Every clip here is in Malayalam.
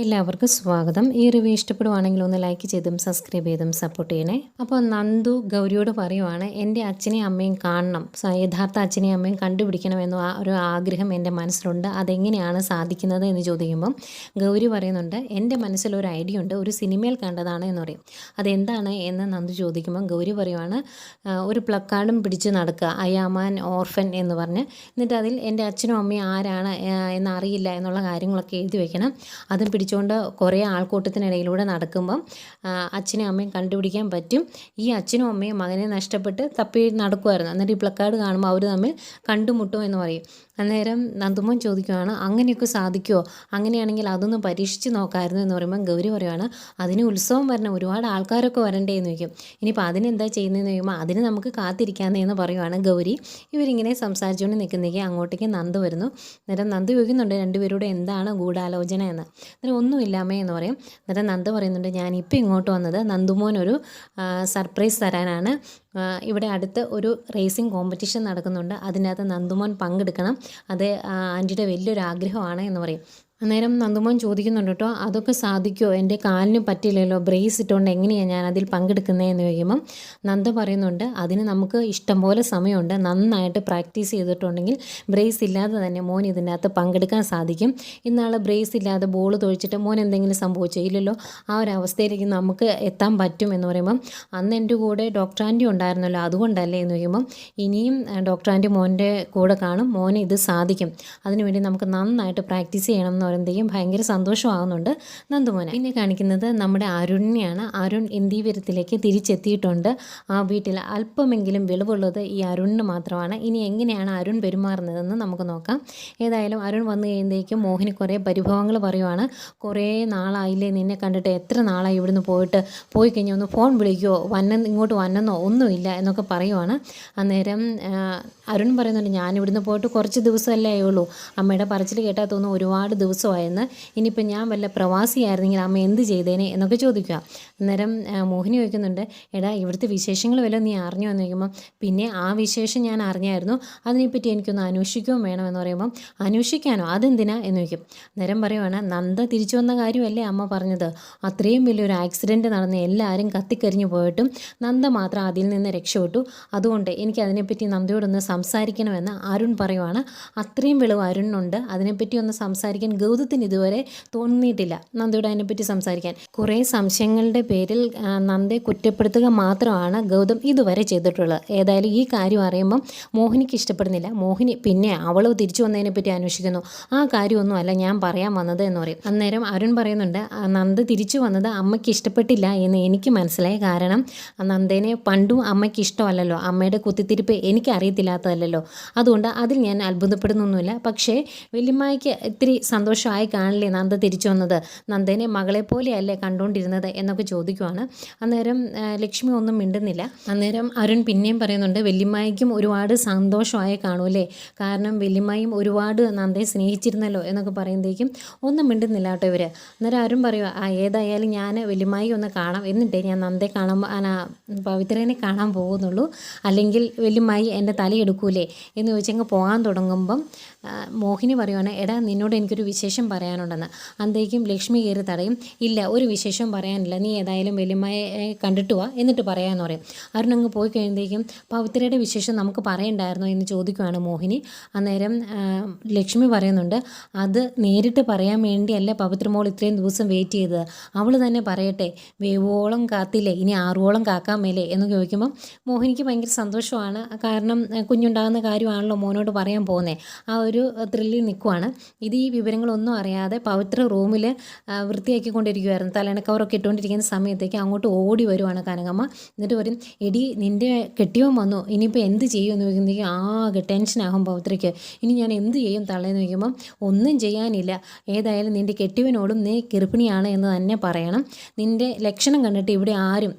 എല്ലാവർക്കും സ്വാഗതം. ഈ റിവ്യൂ ഇഷ്ടപ്പെടുവാണെങ്കിൽ ഒന്ന് ലൈക്ക് ചെയ്തും സബ്സ്ക്രൈബ് ചെയ്തും സപ്പോർട്ട് ചെയ്യണേ. അപ്പോൾ നന്ദു ഗൗരിയോട് പറയുവാണ് എന്റെ അച്ഛനെയും അമ്മയും കാണണം. യഥാർത്ഥ അച്ഛനെയും അമ്മയും കണ്ടുപിടിക്കണം എന്ന ഒരു ആഗ്രഹം എന്റെ മനസ്സിലുണ്ട്. അതെങ്ങനെയാണ് സാധിക്കുന്നത്? എന്ന് ചോദിക്കുമ്പം ഗൗരി പറയുന്നുണ്ട് എന്റെ മനസ്സിൽ ഒരു ഐഡിയ ഉണ്ട്. ഒരു സിനിമയിൽ കണ്ടതാണ് എന്ന് പറയും. അതെന്താണ്? എന്ന് നന്ദു ചോദിക്കുമ്പം ഗൗരി പറയുവാണ് ഒരു പ്ലക്കാർഡും പിടിച്ച് നടക്കുക. അയാമാൻ ഓർഫൻ എന്ന് പറഞ്ഞ്. എന്നിട്ട് അതിൽ എന്റെ അച്ഛനും അമ്മയും ആരാണ് എന്നറിയില്ല എന്നുള്ള കാര്യങ്ങളൊക്കെ എഴുതി വയ്ക്കണം അതും പിടിച്ചുകൊണ്ട് കുറേ ആൾക്കൂട്ടത്തിനിടയിലൂടെ നടക്കുമ്പം അച്ഛനും അമ്മയും കണ്ടുപിടിക്കാൻ പറ്റും. ഈ അച്ഛനും അമ്മയും മകനെ നഷ്ടപ്പെട്ട് തപ്പി നടക്കുമായിരുന്നു എന്നിട്ട് ഈ പ്ലക്കാർഡ് കാണുമ്പോൾ അവർ തമ്മിൽ കണ്ടുമുട്ടും എന്ന് പറയും. അന്നേരം നന്ദുമോൻ ചോദിക്കുവാണ് അങ്ങനെയൊക്കെ സാധിക്കുമോ അങ്ങനെയാണെങ്കിൽ അതൊന്ന് പരീക്ഷിച്ച് നോക്കായിരുന്നു എന്ന് പറയുമ്പോൾ ഗൗരി പറയുവാണ് അതിന് ഉത്സവം വരണം ഒരുപാട് ആൾക്കാരൊക്കെ വരണ്ടേ എന്ന് ചോദിക്കും. ഇനിയിപ്പോൾ അതിനെന്താ ചെയ്യുന്നതെന്ന് ചോദിക്കുമ്പോൾ അതിന് നമുക്ക് കാത്തിരിക്കാമെന്നേ എന്ന് പറയുവാണ് ഗൗരി. ഇവരിങ്ങനെ സംസാരിച്ചുകൊണ്ട് നിൽക്കുന്നേക്ക് അങ്ങോട്ടേക്ക് നന്ദു വരുന്നു. അന്നേരം നന്ദു ചോദിക്കുന്നുണ്ട് രണ്ടുപേരോട് എന്താണ് ഗൂഢാലോചന എന്ന്? അന്നേരം ഒന്നുമില്ലാമേ എന്ന് പറയും. അന്നേരം നന്ദു പറയുന്നുണ്ട് ഞാൻ ഇപ്പം ഇങ്ങോട്ട് വന്നത് നന്ദുമോൻ ഒരു സർപ്രൈസ് തരാനാണ്. ഇവിടെ അടുത്ത് ഒരു റേസിംഗ് കോമ്പറ്റീഷൻ നടക്കുന്നുണ്ട്. അതിനകത്ത് നന്ദുമോൻ പങ്കെടുക്കണം. അത് ആന്റിയുടെ വലിയൊരു ആഗ്രഹമാണ് എന്ന് പറയും. അന്നേരം നന്ദുമോൻ ചോദിക്കുന്നുണ്ട് കേട്ടോ അതൊക്കെ സാധിക്കുമോ എന്റെ കാലിന് പറ്റില്ലല്ലോ ബ്രേസ് ഇട്ടുകൊണ്ട് എങ്ങനെയാണ് ഞാൻ അതിൽ പങ്കെടുക്കുന്നതെന്ന് ചോദിക്കുമ്പം നന്ദ പറയുന്നുണ്ട് അതിന് നമുക്ക് ഇഷ്ടംപോലെ സമയമുണ്ട് നന്നായിട്ട് പ്രാക്ടീസ് ചെയ്തിട്ടുണ്ടെങ്കിൽ ബ്രേസ് ഇല്ലാതെ തന്നെ മോൻ ഇതിനകത്ത് പങ്കെടുക്കാൻ സാധിക്കും. ഇന്നാൾ ബ്രേസ് ഇല്ലാതെ ബോൾ തൊഴിച്ചിട്ട് മോൻ എന്തെങ്കിലും സംഭവിച്ചോ? ഇല്ലല്ലോ ആ ഒരു അവസ്ഥയിലേക്ക് നമുക്ക് എത്താൻ പറ്റും എന്ന് പറയുമ്പം അന്ന് എന്റെ കൂടെ ഡോക്ടർ ആന്റി ഉണ്ടായിരുന്നല്ലോ അതുകൊണ്ടല്ലേ? എന്ന് ചോദിക്കുമ്പം ഇനിയും ഡോക്ടർ ആന്റി മോന്റെ കൂടെ കാണും മോനെ ഇത് സാധിക്കും. അതിനുവേണ്ടി നമുക്ക് നന്നായിട്ട് പ്രാക്ടീസ് ചെയ്യണം എന്ന് ഭയങ്കര സന്തോഷമാകുന്നുണ്ട് നന്ദുമോനെ പിന്നെ കാണിക്കുന്നത് നമ്മുടെ അരുണിനെയാണ് അരുൺ ഇന്ത്യവരത്തിലേക്ക് തിരിച്ചെത്തിയിട്ടുണ്ട്. ആ വീട്ടിൽ അല്പമെങ്കിലും വെളിവുള്ളത് ഈ അരുണിന് മാത്രമാണ്. ഇനി എങ്ങനെയാണ് അരുൺ പെരുമാറുന്നതെന്ന് നമുക്ക് നോക്കാം. ഏതായാലും അരുൺ വന്നു കഴിയുമ്പോഴേക്കും മോഹിനി കുറേ പരിഭവങ്ങൾ പറയുവാണ്. കുറേ നാളായില്ലേ നിന്നെ കണ്ടിട്ട്? എത്ര നാളായി ഇവിടുന്ന് പോയിട്ട്? പോയി കഴിഞ്ഞാൽ ഒന്ന് ഫോൺ വിളിക്കുമോ വന്ന ഇങ്ങോട്ട് വന്നെന്നോ? ഒന്നുമില്ല എന്നൊക്കെ പറയുവാണ്. അന്നേരം അരുൺ പറയുന്നുണ്ട് ഞാൻ ഇവിടുന്ന് പോയിട്ട് കുറച്ച് ദിവസമല്ലേ ഉള്ളൂ അമ്മയുടെ പറച്ചിൽ കേട്ടാൽ തോന്നുന്നു ഒരുപാട് ദിവസമായെന്ന് ഇനിയിപ്പോൾ ഞാൻ വല്ല പ്രവാസിയായിരുന്നെങ്കിൽ അമ്മ എന്ത് ചെയ്തേനെ എന്നൊക്കെ ചോദിക്കുക. അന്നേരം മോഹിനി ചോദിക്കുന്നുണ്ട് എടാ ഇവിടുത്തെ വിശേഷങ്ങൾ വല്ലതും നീ അറിഞ്ഞോ? എന്ന് ചോദിക്കുമ്പോൾ പിന്നെ ആ വിശേഷം ഞാൻ അറിഞ്ഞായിരുന്നു. അതിനെപ്പറ്റി എനിക്കൊന്ന് അന്വേഷിക്കുകയും വേണമെന്ന് പറയുമ്പം അന്വേഷിക്കാനോ? അതെന്തിനാ? എന്ന് ചോദിക്കും. അന്നേരം പറയുവാണ് നന്ദ തിരിച്ചു വന്ന കാര്യമല്ലേ അമ്മ പറഞ്ഞത്? അത്രയും വലിയൊരു ആക്സിഡന്റ് നടന്ന് എല്ലാവരും കത്തിക്കരിഞ്ഞു പോയിട്ടും നന്ദ മാത്രം അതിൽ നിന്ന് രക്ഷപ്പെട്ടു. അതുകൊണ്ട് എനിക്ക് അതിനെപ്പറ്റി നന്ദയോടൊന്ന് സംസാരിക്കണമെന്ന് അരുൺ പറയുവാണ്. അത്രയും വിളവ് അരുണിനുണ്ട്. അതിനെപ്പറ്റി ഒന്ന് സംസാരിക്കാൻ ഗൗതത്തിന് ഇതുവരെ തോന്നിയിട്ടില്ല നന്ദയോട് അതിനെപ്പറ്റി സംസാരിക്കാൻ. കുറേ സംശയങ്ങളുടെ പേരിൽ നന്ദയെ കുറ്റപ്പെടുത്തുക മാത്രമാണ് ഗൗതം ഇതുവരെ ചെയ്തിട്ടുള്ളത്. ഏതായാലും ഈ കാര്യം അറിയുമ്പം മോഹിനിക്ക് ഇഷ്ടപ്പെടുന്നില്ല. മോഹിനി പിന്നെ അവൾ തിരിച്ചു വന്നതിനെ പറ്റി അന്വേഷിക്കുന്നു. ആ കാര്യമൊന്നും അല്ല ഞാൻ പറയാൻ വന്നത് എന്ന് പറയും. അന്നേരം അരുൺ പറയുന്നുണ്ട് "ആ, നന്ദ തിരിച്ചു വന്നത് അമ്മയ്ക്ക് ഇഷ്ടപ്പെട്ടില്ല എന്ന് എനിക്ക് മനസ്സിലായി. കാരണം നന്ദേനെ പണ്ടും അമ്മയ്ക്ക് ഇഷ്ടമല്ലല്ലോ. അമ്മയുടെ കുത്തിത്തിരിപ്പ് എനിക്ക് അറിയത്തില്ലാത്തതല്ലോ അതുകൊണ്ട് അതിൽ ഞാൻ അത്ഭുതപ്പെടുന്നൊന്നുമില്ല. പക്ഷേ വലിയമ്മയ്ക്ക് ഇത്തിരി സന്തോഷമായി കാണില്ലേ? നന്ദ തിരിച്ചു വന്നത്. നന്ദേനെ മകളെ പോലെയല്ലേ കണ്ടുകൊണ്ടിരുന്നത് എന്നൊക്കെ ചോദിക്കുവാണ്. അന്നേരം ലക്ഷ്മി ഒന്നും മിണ്ടുന്നില്ല. അന്നേരം അരുൺ പിന്നെയും പറയുന്നുണ്ട് വല്യമ്മയ്ക്കും ഒരുപാട് സന്തോഷമായി കാണൂലേ കാരണം വല്യമ്മയും ഒരുപാട് നന്ദയെ സ്നേഹിച്ചിരുന്നല്ലോ എന്നൊക്കെ പറയുമ്പോഴേക്കും ഒന്നും മിണ്ടുന്നില്ല കേട്ടോ ഇവർ അന്നേരം അരുൺ പറയുക ആ ഏതായാലും ഞാൻ വെല്ലിമായി ഒന്ന് കാണാം. എന്നിട്ടേ ഞാൻ നന്ദയെ കാണാൻ പവിത്രനെ കാണാൻ പോകുന്നുള്ളൂ. അല്ലെങ്കിൽ വല്യമ്മായി എന്റെ തലയെടുക്കൂലേ? എന്ന് ചോദിച്ചങ്ങ് പോകാൻ തുടങ്ങുമ്പം മോഹിനി പറയുവാണ് എടാ നിന്നോട് എനിക്കൊരു വിശേഷം പറയാനുണ്ടെന്ന്. അന്തേക്കും ലക്ഷ്മി കയറി തടയും ഇല്ല ഒരു വിശേഷം പറയാനില്ല. നീ ഏതായാലും വലിയമ്മയെ കണ്ടിട്ട് വാ എന്നിട്ട് പറയാമെന്ന് പറയും. അരുൺ അങ്ങ് പോയി കഴിയുമ്പോഴേക്കും പവിത്രയുടെ വിശേഷം നമുക്ക് പറയണ്ടായിരുന്നോ എന്ന് ചോദിക്കുവാണ് മോഹിനി. അന്നേരം ലക്ഷ്മി പറയുന്നുണ്ട് അത് നേരിട്ട് പറയാൻ വേണ്ടിയല്ല പവിത്രമോൾ ഇത്രയും ദിവസം വെയിറ്റ് ചെയ്തത്. അവൾ തന്നെ പറയട്ടെ വേവോളം കാത്തില്ലേ ഇനി ആറുവോളം കാക്കാൻ മേലേ? എന്ന് ചോദിക്കുമ്പം മോഹിനിക്ക് ഭയങ്കര സന്തോഷമാണ്. കാരണം കുഞ്ഞുണ്ടാകുന്ന കാര്യമാണല്ലോ മോനോട് പറയാൻ പോകുന്നത് ആ ഒരു ത്രില്ലിൽ നിൽക്കുവാണ്. ഇത് ഈ വിവരങ്ങളൊന്നും അറിയാതെ പവിത്ര റൂമിൽ വൃത്തിയാക്കിക്കൊണ്ടിരിക്കുമായിരുന്നു തലണക്കവറൊക്കെ ഇട്ടുകൊണ്ടിരിക്കുന്ന സമയത്തേക്ക് അങ്ങോട്ട് ഓടി വരുവാണ് കനകമ്മ. എന്നിട്ട് പറയും എടി നിന്റെ കെട്ടിയവൻ വന്നു. ഇനിയിപ്പോൾ എന്ത് ചെയ്യും എന്ന് ചോദിക്കുമ്പോഴത്തേക്ക് ആകെ ടെൻഷനാകും പവിത്രയ്ക്ക്. ഇനി ഞാൻ എന്ത് ചെയ്യും തള്ളേന്ന് ചോദിക്കുമ്പം ഒന്നും ചെയ്യാനില്ല. ഏതായാലും നിന്റെ കെട്ടിയവനോടും നീ ഗർഭിണിയാണ് എന്ന് തന്നെ പറയണം. നിന്റെ ലക്ഷണം കണ്ടിട്ട് ഇവിടെ ആരും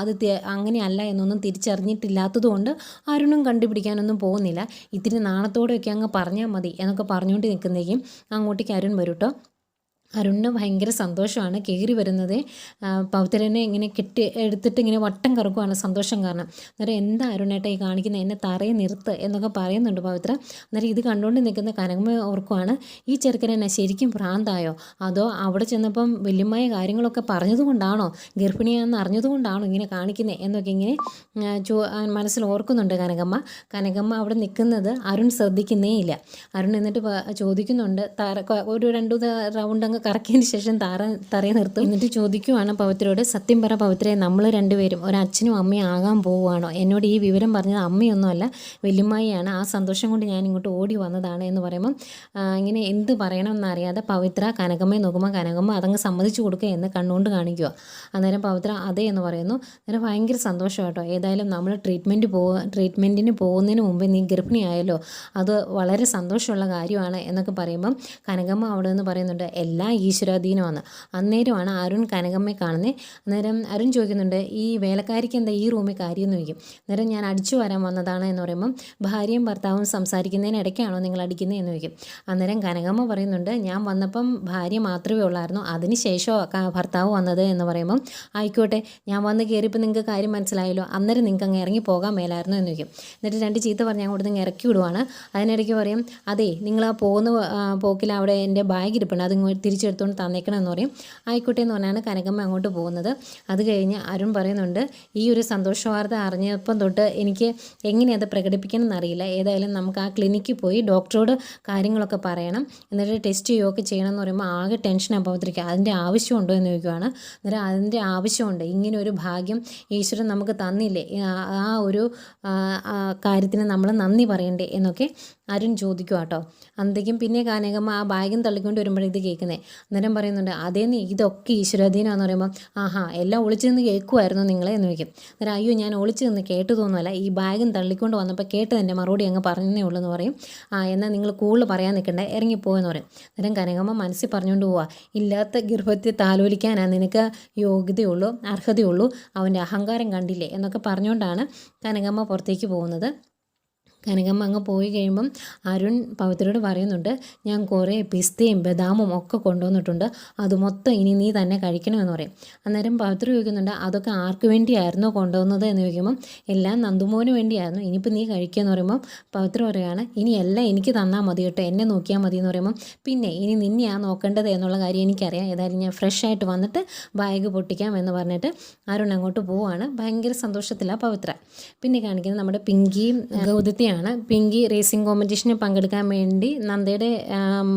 അത് അങ്ങനെയല്ല എന്നൊന്നും തിരിച്ചറിഞ്ഞിട്ടില്ലാത്തതുകൊണ്ട് അരുണും കണ്ടുപിടിക്കാനൊന്നും പോകുന്നില്ല. ഇത്തിരി നാണത്തോടെയൊക്കെ അങ്ങ് പറഞ്ഞാൽ എന്നൊക്കെ പറഞ്ഞുകൊണ്ട് നിൽക്കുന്നേക്കും അങ്ങോട്ടേക്ക് അരുൺ വരും കേട്ടോ അരുണിന് ഭയങ്കര സന്തോഷമാണ് കയറി വരുന്നത്. പൗത്തരനെ ഇങ്ങനെ കെട്ടി എടുത്തിട്ട് ഇങ്ങനെ വട്ടം കറക്കുവാണ് സന്തോഷം കാരണം. അന്നേരം എന്താ അരുണേട്ട ഈ കാണിക്കുന്നത് എന്നെ തറയെ നിർത്ത് എന്നൊക്കെ പറയുന്നുണ്ട് പവിത്ര അന്നേരം ഇത് കണ്ടുകൊണ്ട് നിൽക്കുന്ന കനകമ്മ ഓർക്കുവാണ് ഈ ചെറുക്കൻ എന്നെ ശരിക്കും ഭ്രാന്തായോ? അതോ അവിടെ ചെന്നപ്പം വലിയമായ കാര്യങ്ങളൊക്കെ പറഞ്ഞതുകൊണ്ടാണോ? ഗർഭിണിയാണെന്ന് അറിഞ്ഞതുകൊണ്ടാണോ ഇങ്ങനെ കാണിക്കുന്നത് എന്നൊക്കെ ഇങ്ങനെ ചോ മനസ്സിൽ ഓർക്കുന്നുണ്ട് കനകമ്മ. കനകമ്മ അവിടെ നിൽക്കുന്നത് അരുൺ ശ്രദ്ധിക്കുന്നേ ഇല്ല അരുൺ എന്നിട്ട് ചോദിക്കുന്നുണ്ട് ഒരു രണ്ടു റൗണ്ട് അങ്ങ് കറക്കിയതിന് ശേഷം താറ തറയെ നിർത്തും. എന്നിട്ട് ചോദിക്കുവാണ് പവിത്രയോട് സത്യം പറ പവിത്രയെ നമ്മൾ രണ്ടുപേരും ഒരു അച്ഛനും അമ്മയും ആകാൻ പോവുകയാണോ? എന്നോട് ഈ വിവരം പറഞ്ഞത് അമ്മയൊന്നുമല്ല വലിയമ്മയാണ് ആ സന്തോഷം കൊണ്ട് ഞാൻ ഇങ്ങോട്ട് ഓടി വന്നതാണ് എന്ന് പറയുമ്പം ഇങ്ങനെ എന്ത് പറയണമെന്നറിയാതെ പവിത്ര കനകമ്മയെ നോക്കുമ്പോൾ കനകമ്മ അതങ്ങ് സമ്മതിച്ചു കൊടുക്കുക എന്ന് കണ്ണുകൊണ്ട് കാണിക്കുക. അന്നേരം പവിത്ര അതെ എന്ന് പറയുന്നു. അന്നേരം ഭയങ്കര സന്തോഷം കേട്ടോ. ഏതായാലും നമ്മൾ ട്രീറ്റ്മെന്റ് പോ ട്രീറ്റ്മെന്റിന് പോകുന്നതിന് മുമ്പേ നീ ഗർഭിണിയായല്ലോ. അത് വളരെ സന്തോഷമുള്ള കാര്യമാണ് എന്നൊക്കെ പറയുമ്പം കനകമ്മ അവിടെ നിന്ന് പറയുന്നുണ്ട് എല്ലാ ഈശ്വരാധീനമാണ് അന്നേരമാണ് അരുൺ കനകമ്മയെ കാണുന്നത് അന്നേരം അരുൺ ചോദിക്കുന്നുണ്ട് ഈ വേലക്കാരിക്ക് എന്താ ഈ റൂമിൽ കാര്യമെന്ന് ചോദിക്കും? അന്നേരം ഞാൻ അടിച്ചു വരാൻ വന്നതാണ് എന്ന് പറയുമ്പം ഭാര്യയും ഭർത്താവും സംസാരിക്കുന്നതിന് ഇടയ്ക്കാണോ നിങ്ങൾ അടിക്കുന്നത് എന്ന് ചോദിക്കും. അന്നേരം കനകമ്മ പറയുന്നുണ്ട് ഞാൻ വന്നപ്പം ഭാര്യ മാത്രമേ ഉള്ളായിരുന്നു. അതിന് ശേഷം ഭർത്താവ് വന്നത് എന്ന് പറയുമ്പം ആയിക്കോട്ടെ ഞാൻ വന്ന് കയറിയപ്പോൾ നിങ്ങൾക്ക് കാര്യം മനസ്സിലായല്ലോ. അന്നേരം നിങ്ങൾക്ക് അങ്ങ് ഇറങ്ങി പോകാൻ മേലായിരുന്നു എന്ന് ചോദിക്കും. എന്നിട്ട് രണ്ട് ചീത്ത പറഞ്ഞ് അങ്ങോട്ട് നിങ്ങൾ ഇറക്കി വിടുവാണ്. അതിനിടയ്ക്ക് പറയും അതെ നിങ്ങൾ ആ പോകുന്ന പോക്കിൽ അവിടെ എന്റെ ബാഗ് ഇരിപ്പുണ്ട്. അത് തിരിച്ചെടുത്തുകൊണ്ട് തന്നേക്കണം എന്ന് പറയും. ആയിക്കോട്ടെ എന്ന് പറഞ്ഞാണ് കനകമ്മ അങ്ങോട്ട് പോകുന്നത്. അത് കഴിഞ്ഞ് അരുൺ പറയുന്നുണ്ട് ഈ ഒരു സന്തോഷവാർത്ത അറിഞ്ഞപ്പം തൊട്ട് എനിക്ക് എങ്ങനെ അത് പ്രകടിപ്പിക്കണം എന്നറിയില്ല ഏതായാലും നമുക്ക് ആ ക്ലിനിക്കിൽ പോയി ഡോക്ടറോട് കാര്യങ്ങളൊക്കെ പറയണം. എന്നിട്ട് ടെസ്റ്റ് ചെയ്യുകയൊക്കെ ചെയ്യണം എന്ന് പറയുമ്പോൾ ആകെ ടെൻഷൻ അനുഭവത്തിരിക്കുക അതിന്റെ ആവശ്യമുണ്ടോ എന്ന് ചോദിക്കുവാണ്. അന്നേരം അതിന്റെ ആവശ്യമുണ്ട്. ഇങ്ങനെ ഒരു ഭാഗ്യം ഈശ്വരൻ നമുക്ക് തന്നില്ലേ? ആ ഒരു കാര്യത്തിന് നമ്മൾ നന്ദി പറയണ്ടേ? എന്നൊക്കെ അരുൺ ചോദിക്കുക കേട്ടോ അന്തേക്കും പിന്നെ കാനകമ്മ ആ ബാഗും തള്ളിക്കൊണ്ട് വരുമ്പോഴേ ഇത് കേൾക്കുന്നത് അന്നേരം പറയുന്നുണ്ട് അതേ നീ ഇതൊക്കെ ഈശ്വരാധീനമാണെന്ന് പറയുമ്പോൾ ആഹാ എല്ലാം ഒളിച്ചു നിന്ന് കേൾക്കുമായിരുന്നു നിങ്ങളെ എന്ന് വയ്ക്കും അന്നേരം അയ്യോ ഞാൻ ഒളിച്ചു നിന്ന് കേട്ടു തോന്നുമല്ല ഈ ബാഗും തള്ളിക്കൊണ്ട് വന്നപ്പോൾ കേട്ട് തന്നെ മറുപടി അങ്ങ് പറഞ്ഞേ ഉള്ളൂ എന്ന് പറയും. ആ എന്നാൽ നിങ്ങൾ കൂടുതൽ പറയാൻ നിൽക്കണ്ടേ ഇറങ്ങിപ്പോയെന്ന് പറയും. അന്നേരം കനകമ്മ മനസ്സിൽ പറഞ്ഞുകൊണ്ട് പോവാ ഇല്ലാത്ത ഗർഭത്തെ താലോലിക്കാനാണ് നിനക്ക് യോഗ്യതയുള്ളൂ അർഹതയുള്ളൂ അവന്റെ അഹങ്കാരം കണ്ടില്ലേ? എന്നൊക്കെ പറഞ്ഞുകൊണ്ടാണ് കനകമ്മ പുറത്തേക്ക് പോകുന്നത്. കനകമ്മ അങ്ങ് പോയി കഴിയുമ്പം അരുൺ പവിത്രയോട് പറയുന്നുണ്ട് ഞാൻ കുറേ പിസ്തയും ബദാമും ഒക്കെ കൊണ്ടുവന്നിട്ടുണ്ട്. അത് മൊത്തം ഇനി നീ തന്നെ കഴിക്കണമെന്ന് പറയും. അന്നേരം പവിത്ര ചോദിക്കുന്നുണ്ട് അതൊക്കെ ആർക്ക് വേണ്ടിയായിരുന്നോ കൊണ്ടുവന്നത്? എന്ന് ചോദിക്കുമ്പം എല്ലാം നന്ദുമോന് വേണ്ടിയായിരുന്നു. ഇനിയിപ്പോൾ നീ കഴിക്കുക എന്ന് പറയുമ്പം പവിത്ര പറയുകയാണ് ഇനി എല്ലാം എനിക്ക് തന്നാൽ മതി കേട്ടോ. എന്നെ നോക്കിയാൽ മതി എന്ന് പറയുമ്പം പിന്നെ ഇനി നിന്നെയാണ് നോക്കേണ്ടത് എന്നുള്ള കാര്യം എനിക്കറിയാം. ഏതായാലും ഞാൻ ഫ്രഷ് ആയിട്ട് വന്നിട്ട് ബാഗ് പൊട്ടിക്കാം എന്ന് പറഞ്ഞിട്ട് അരുൺ അങ്ങോട്ട് പോവാണ്. ഭയങ്കര സന്തോഷത്തിലാണ് പവിത്ര. പിന്നെ കാണിക്കുന്നത് നമ്മുടെ പിങ്കിയും ഗൗതത്തെയാണ്. ആണ് പിങ്കി റേസിംഗ് കോമ്പറ്റീഷന് പങ്കെടുക്കാൻ വേണ്ടി നന്ദയുടെ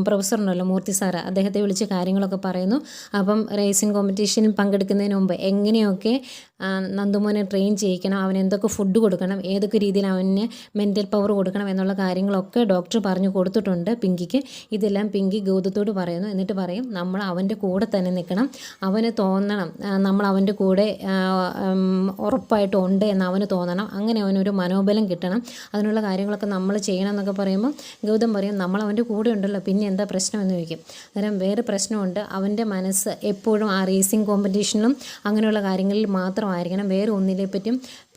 പ്രൊഫസറുണ്ടല്ലോ മൂർത്തി സാറ് അദ്ദേഹത്തെ വിളിച്ച് കാര്യങ്ങളൊക്കെ പറയുന്നു. അപ്പം റേസിംഗ് കോമ്പറ്റീഷനിൽ പങ്കെടുക്കുന്നതിന് മുമ്പ് എങ്ങനെയൊക്കെ നന്ദുമോനെ ട്രെയിൻ ചെയ്യിക്കണം അവന് എന്തൊക്കെ ഫുഡ് കൊടുക്കണം ഏതൊക്കെ രീതിയിൽ അവന് മെന്റൽ പവർ കൊടുക്കണം എന്നുള്ള കാര്യങ്ങളൊക്കെ ഡോക്ടർ പറഞ്ഞു കൊടുത്തിട്ടുണ്ട് പിങ്കിക്ക്. ഇതെല്ലാം പിങ്കി ഗൗതത്തോട് പറയുന്നു. എന്നിട്ട് പറയും നമ്മൾ അവന്റെ കൂടെ തന്നെ നിൽക്കണം. അവന് തോന്നണം. നമ്മൾ അവന്റെ കൂടെ ഉറപ്പായിട്ടും ഉണ്ട് എന്ന് അവന് തോന്നണം. അങ്ങനെ അവനൊരു മനോബലം കിട്ടണം. അതിനുള്ള കാര്യങ്ങളൊക്കെ നമ്മൾ ചെയ്യണം എന്നൊക്കെ പറയുമ്പോൾ ഗൗതം പറയും നമ്മൾ അവന്റെ കൂടെ ഉണ്ടല്ലോ. പിന്നെ എന്താ പ്രശ്നം? എന്ന് ചോദിക്കും. അന്നേരം വേറെ പ്രശ്നമുണ്ട്. അവന്റെ മനസ്സ് എപ്പോഴും ആ റേസിംഗ് കോമ്പറ്റീഷനിലും അങ്ങനെയുള്ള കാര്യങ്ങളിൽ മാത്രമായിരിക്കണം. വേറെ ഒന്നിനെ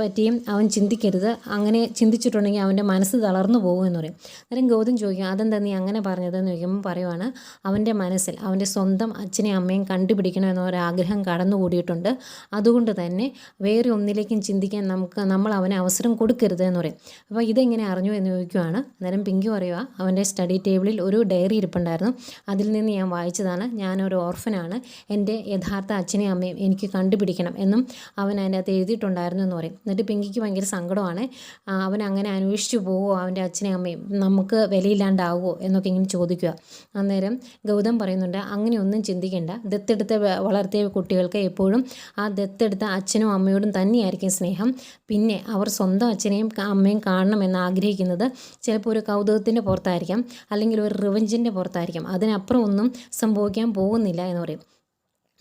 പറ്റിയും അവൻ ചിന്തിക്കരുത്. അങ്ങനെ ചിന്തിച്ചിട്ടുണ്ടെങ്കിൽ അവന്റെ മനസ്സ് തളർന്നു പോകും എന്ന് പറയും. അന്നേരം ഗൗതം ചോദിക്കും അതെന്താ നീ അങ്ങനെ പറഞ്ഞതെന്ന് ചോദിക്കുമ്പോൾ പറയുവാണ് അവന്റെ മനസ്സിൽ അവന്റെ സ്വന്തം അച്ഛനെയും അമ്മയും കണ്ടുപിടിക്കണം എന്നൊരാഗ്രഹം കടന്നുകൂടിയിട്ടുണ്ട്. അതുകൊണ്ട് തന്നെ വേറെ ഒന്നിലേക്കും ചിന്തിക്കാൻ നമുക്ക് നമ്മൾ അവനെ അവസരം കൊടുക്കരുത് എന്ന് പറയും. അപ്പോൾ ഇതെങ്ങനെ അറിഞ്ഞു എന്ന് ചോദിക്കുവാണ്. അന്നേരം പിങ്കി പറയുക അവന്റെ സ്റ്റഡി ടേബിളിൽ ഒരു ഡയറി ഇരിപ്പുണ്ടായിരുന്നു. അതിൽ നിന്ന് ഞാൻ വായിച്ചതാണ്. ഞാനൊരു ഓർഫനാണ്. എന്റെ യഥാർത്ഥ അച്ഛനെയും അമ്മയും എനിക്ക് കണ്ടുപിടിക്കണം എന്നും അവൻ അതിനകത്ത് എഴുതിയിട്ടുണ്ടായിരുന്നു എന്ന് പറയും. എന്നിട്ട് പിങ്കിക്ക് ഭയങ്കര സങ്കടമാണ്. അവൻ അങ്ങനെ അന്വേഷിച്ചു പോവുമോ അവന്റെ അച്ഛനെയും അമ്മയും നമുക്ക് വിലയില്ലാണ്ടാവുമോ എന്നൊക്കെ ഇങ്ങനെ ചോദിക്കുക. അന്നേരം ഗൗതം പറയുന്നുണ്ട് അങ്ങനെയൊന്നും ചിന്തിക്കേണ്ട. ദത്തെടുത്ത് വളർത്തിയ കുട്ടികൾക്ക് എപ്പോഴും ആ ദത്തെടുത്ത അച്ഛനും അമ്മയോടും തന്നെയായിരിക്കും സ്നേഹം. പിന്നെ അവർ സ്വന്തം അച്ഛനെയും അമ്മയും കാണണമെന്ന് ആഗ്രഹിക്കുന്നത് ചിലപ്പോൾ ഒരു കൗതുകത്തിന്റെ പുറത്തായിരിക്കാം അല്ലെങ്കിൽ ഒരു റിവഞ്ചിന്റെ പുറത്തായിരിക്കാം. അതിനപ്പുറം ഒന്നും സംഭവിക്കാൻ പോകുന്നില്ല എന്ന് പറയും.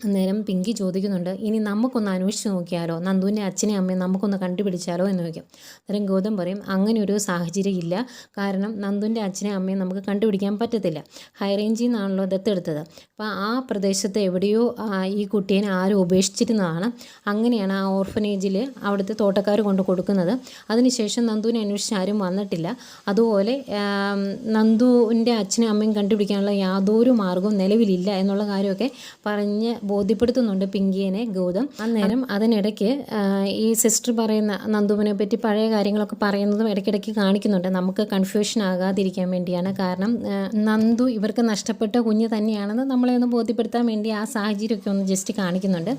അന്നേരം പിങ്കി ചോദിക്കുന്നുണ്ട് ഇനി നമുക്കൊന്ന് അന്വേഷിച്ച് നോക്കിയാലോ? നന്ദുവിന്റെ അച്ഛനെയും അമ്മയും നമുക്കൊന്ന് കണ്ടുപിടിച്ചാലോ? എന്ന് ചോദിക്കും. അന്നേരം ഗൗതം പറയും അങ്ങനെ ഒരു സാഹചര്യം ഇല്ല. കാരണം നന്ദുവിന്റെ അച്ഛനെയും അമ്മയും നമുക്ക് കണ്ടുപിടിക്കാൻ പറ്റത്തില്ല. ഹൈ റേഞ്ചിൽ നിന്നാണല്ലോ ദത്തെടുത്തത്. അപ്പോൾ ആ പ്രദേശത്ത് എവിടെയോ ഈ കുട്ടീനെ ആരും ഉപേക്ഷിച്ചിരുന്നതാണ്. അങ്ങനെയാണ് ആ ഓർഫനേജിൽ അവിടുത്തെ തോട്ടക്കാർ കൊണ്ട് കൊടുക്കുന്നത്. അതിനുശേഷം നന്ദുവിനെ അന്വേഷിച്ച് ആരും വന്നിട്ടില്ല. അതുപോലെ നന്ദുവിന്റെ അച്ഛനും അമ്മയും കണ്ടുപിടിക്കാനുള്ള യാതൊരു മാർഗവും നിലവിലില്ല എന്നുള്ള കാര്യമൊക്കെ പറഞ്ഞ് ബോധ്യപ്പെടുത്തുന്നുണ്ട് പിങ്കിയനെ ഗൗതം. അന്നേരം അതിനിടയ്ക്ക് ഈ സിസ്റ്റർ പറയുന്ന നന്ദുവിനെ പറ്റി പഴയ കാര്യങ്ങളൊക്കെ പറയുന്നതും ഇടയ്ക്കിടയ്ക്ക് കാണിക്കുന്നുണ്ട്. നമുക്ക് കൺഫ്യൂഷൻ ആകാതിരിക്കാൻ വേണ്ടിയാണ്. കാരണം നന്ദു ഇവർക്ക് നഷ്ടപ്പെട്ട കുഞ്ഞ് തന്നെയാണെന്ന് നമ്മളെ ഒന്ന് ബോധ്യപ്പെടുത്താൻ വേണ്ടി ആ സാഹചര്യമൊക്കെ ഒന്ന് ജസ്റ്റ് കാണിക്കുന്നുണ്ട്.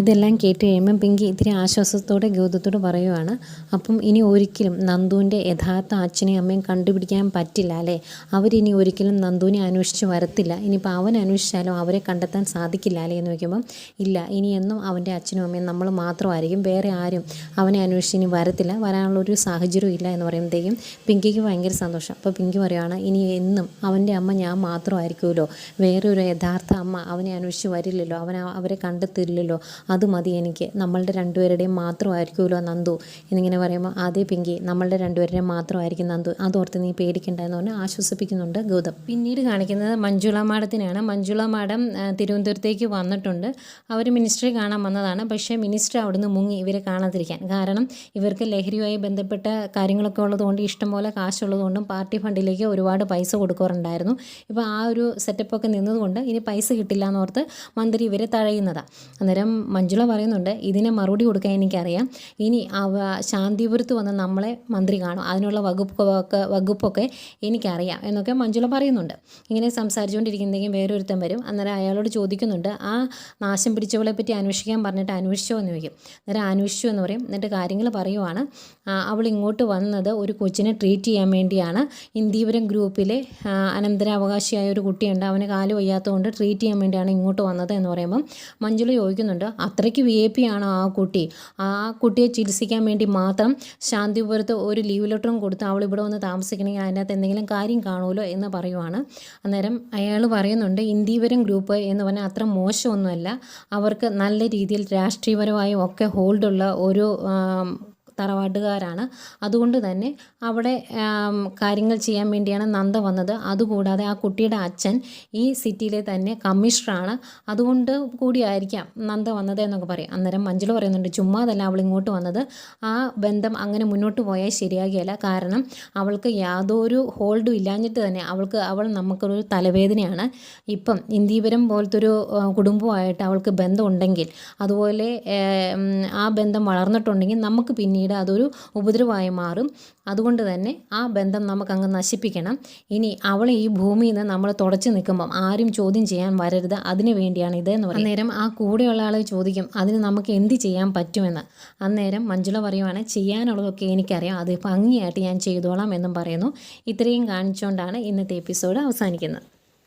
ഇതെല്ലാം കേട്ട് കഴിയുമ്പം പിങ്കി ഇത്തിരി ആശ്വാസത്തോടെ ഗൗതത്തോട് പറയുവാണ് അപ്പം ഇനി ഒരിക്കലും നന്ദുവിന്റെ യഥാർത്ഥ അച്ഛനെയും അമ്മയും കണ്ടുപിടിക്കാൻ പറ്റില്ല അല്ലേ? അവരിനി ഒരിക്കലും നന്ദുവിനെ അന്വേഷിച്ച് വരത്തില്ല. ഇനിയിപ്പോൾ അവൻ അന്വേഷിച്ചാലും അവരെ കണ്ടെത്താൻ സാധിക്കില്ല അല്ലേ? എന്ന് വയ്ക്കുമ്പം ഇല്ല ഇനി എന്നും അവന്റെ അച്ഛനും അമ്മയും നമ്മൾ മാത്രമായിരിക്കും. വേറെ ആരും അവനെ അന്വേഷിച്ച് ഇനി വരത്തില്ല. വരാനുള്ള ഒരു സാഹചര്യവും ഇല്ല എന്ന് പറയുമ്പോഴത്തേക്കും പിങ്കിക്ക് ഭയങ്കര സന്തോഷം. അപ്പോൾ പിങ്കി പറയുവാണ് ഇനി എന്നും അവന്റെ അമ്മ ഞാൻ മാത്രമായിരിക്കുമല്ലോ. വേറെ ഒരു യഥാർത്ഥ അമ്മ അവനെ അന്വേഷിച്ച് വരില്ലല്ലോ. അവൻ അവരെ കണ്ടെത്തില്ലല്ലോ. അത് മതി എനിക്ക്. നമ്മളുടെ രണ്ടുപേരുടെയും മാത്രമായിരിക്കുമല്ലോ നന്ദു. എന്നിങ്ങനെ പറയുമ്പോൾ അതേ പിങ്കി നമ്മളുടെ രണ്ടുപേരുടെയും മാത്രമായിരിക്കും നന്ദു. അതോർത്ത് നീ പേടിക്കണ്ട എന്ന് പറഞ്ഞ് ആശ്വസിപ്പിക്കുന്നുണ്ട് ഗൗതം. പിന്നീട് കാണിക്കുന്നത് മഞ്ജുള മാഡത്തിനെയാണ്. മഞ്ജുള മാഡം തിരുവനന്തപുരത്തേക്ക് വന്നിട്ടുണ്ട്. അവർ മിനിസ്റ്ററെ കാണാൻ വന്നതാണ്. പക്ഷേ മിനിസ്റ്റർ അവിടുന്ന് മുങ്ങി ഇവരെ കാണാതിരിക്കാൻ. കാരണം ഇവർക്ക് ലഹരിയുമായി ബന്ധപ്പെട്ട കാര്യങ്ങളൊക്കെ ഉള്ളതുകൊണ്ട് ഇഷ്ടംപോലെ കാശുള്ളതുകൊണ്ടും പാർട്ടി ഫണ്ടിലേക്ക് ഒരുപാട് പൈസ കൊടുക്കാറുണ്ടായിരുന്നു. ഇപ്പോൾ ആ ഒരു സെറ്റപ്പൊക്കെ നിന്നതുകൊണ്ട് ഇനി പൈസ കിട്ടില്ല എന്നോർത്ത് മന്ത്രി ഇവരെ തഴയുന്നതാണ് അന്നേരം മഞ്ജുള പറയുന്നുണ്ട് ഇതിനെ മറുപടി കൊടുക്കാൻ എനിക്കറിയാം. ഇനി അവ ശാന്തിപുരത്ത് വന്ന് നമ്മളെ മന്ത്രി കാണും. അതിനുള്ള വകുപ്പൊക്കെ വകുപ്പൊക്കെ എനിക്കറിയാം എന്നൊക്കെ മഞ്ജുള പറയുന്നുണ്ട്. ഇങ്ങനെ സംസാരിച്ചുകൊണ്ടിരിക്കുന്നെങ്കിൽ വേറൊരുത്തൻ വരും. അന്നേരം അയാളോട് ചോദിക്കുന്നുണ്ട് ആ നാശം പിടിച്ചവളെ പറ്റി അന്വേഷിക്കാൻ പറഞ്ഞിട്ട് അന്വേഷിച്ചോ? എന്ന് ചോദിക്കും. അന്നേരം അന്വേഷിച്ചു എന്ന് പറയും. എന്നിട്ട് കാര്യങ്ങൾ പറയുവാണ് അവൾ ഇങ്ങോട്ട് വന്നത് ഒരു കൊച്ചിനെ ട്രീറ്റ് ചെയ്യാൻ വേണ്ടിയാണ്. ഇന്ദീപുരം ഗ്രൂപ്പിലെ അനന്തരാവകാശിയായ ഒരു കുട്ടിയുണ്ട്. അവന് കാൽ വയ്യാത്തതുകൊണ്ട് ട്രീറ്റ് ചെയ്യാൻ വേണ്ടിയാണ് ഇങ്ങോട്ട് വന്നത് എന്ന് പറയുമ്പം മഞ്ജുള ചോദിക്കുന്നുണ്ട് അത്രയ്ക്ക് വി പി ആണ് ആ കുട്ടി. ആ കുട്ടിയെ ചികിത്സിക്കാൻ വേണ്ടി മാത്രം ശാന്തിപുരത്ത് ഒരു ലീവ് ലെറ്ററും കൊടുത്ത് അവൾ ഇവിടെ വന്ന് താമസിക്കണമെങ്കിൽ അതിനകത്ത് എന്തെങ്കിലും കാര്യം കാണുമല്ലോ എന്ന് പറയുവാണ്. അന്നേരം അയാൾ പറയുന്നുണ്ട് ഇന്ദീവരം ഗ്രൂപ്പ് എന്ന് പറഞ്ഞാൽ അത്ര മോശമൊന്നുമല്ല. അവർക്ക് നല്ല രീതിയിൽ രാഷ്ട്രീയപരമായും ഒക്കെ ഹോൾഡുള്ള ഒരു തറവാട്ടുകാരാണ്. അതുകൊണ്ട് തന്നെ അവിടെ കാര്യങ്ങൾ ചെയ്യാൻ വേണ്ടിയാണ് നന്ദ വന്നത്. അതുകൂടാതെ ആ കുട്ടിയുടെ അച്ഛൻ ഈ സിറ്റിയിലെ തന്നെ കമ്മീഷണറാണ്. അതുകൊണ്ട് കൂടിയായിരിക്കാം നന്ദ വന്നത് എന്നൊക്കെ പറയും. അന്നേരം മഞ്ജുള പറയുന്നുണ്ട് ചുമ്മാതല്ല അവൾ ഇങ്ങോട്ട് വന്നത്. ആ ബന്ധം അങ്ങനെ മുന്നോട്ട് പോയാൽ ശരിയാകില്ല കാരണം അവൾക്ക് യാതൊരു ഹോൾഡും ഇല്ലാഞ്ഞിട്ട് തന്നെ അവൾക്ക് അവൾ നമുക്കൊരു തലവേദനയാണ്. ഇപ്പം ഇന്ദീപരം പോലത്തെ ഒരു കുടുംബമായിട്ട് അവൾക്ക് ബന്ധമുണ്ടെങ്കിൽ അതുപോലെ ആ ബന്ധം വളർന്നിട്ടുണ്ടെങ്കിൽ നമുക്ക് പിന്നീട് അതൊരു ഉപദ്രവമായി മാറും. അതുകൊണ്ട് തന്നെ ആ ബന്ധം നമുക്ക് അങ്ങ് നശിപ്പിക്കണം. ഇനി അവളെ ഈ ഭൂമിയിൽ നിന്ന് നമ്മൾ തുടച്ചു നിൽക്കുമ്പം ആരും ചോദ്യം ചെയ്യാൻ വരരുത്. അതിനു വേണ്ടിയാണ് ഇത് എന്ന് പറയും. അന്നേരം ആ കൂടെയുള്ള ആളെ ചോദിക്കും അതിന് നമുക്ക് എന്ത് ചെയ്യാൻ പറ്റുമെന്ന്? അന്നേരം മഞ്ജുള പറയുവാണ് ചെയ്യാനുള്ളതൊക്കെ എനിക്കറിയാം. അത് ഭംഗിയായിട്ട് ഞാൻ ചെയ്തോളാം എന്നും പറയുന്നു. ഇത്രയും കാണിച്ചുകൊണ്ടാണ് ഇന്നത്തെ എപ്പിസോഡ് അവസാനിക്കുന്നത്.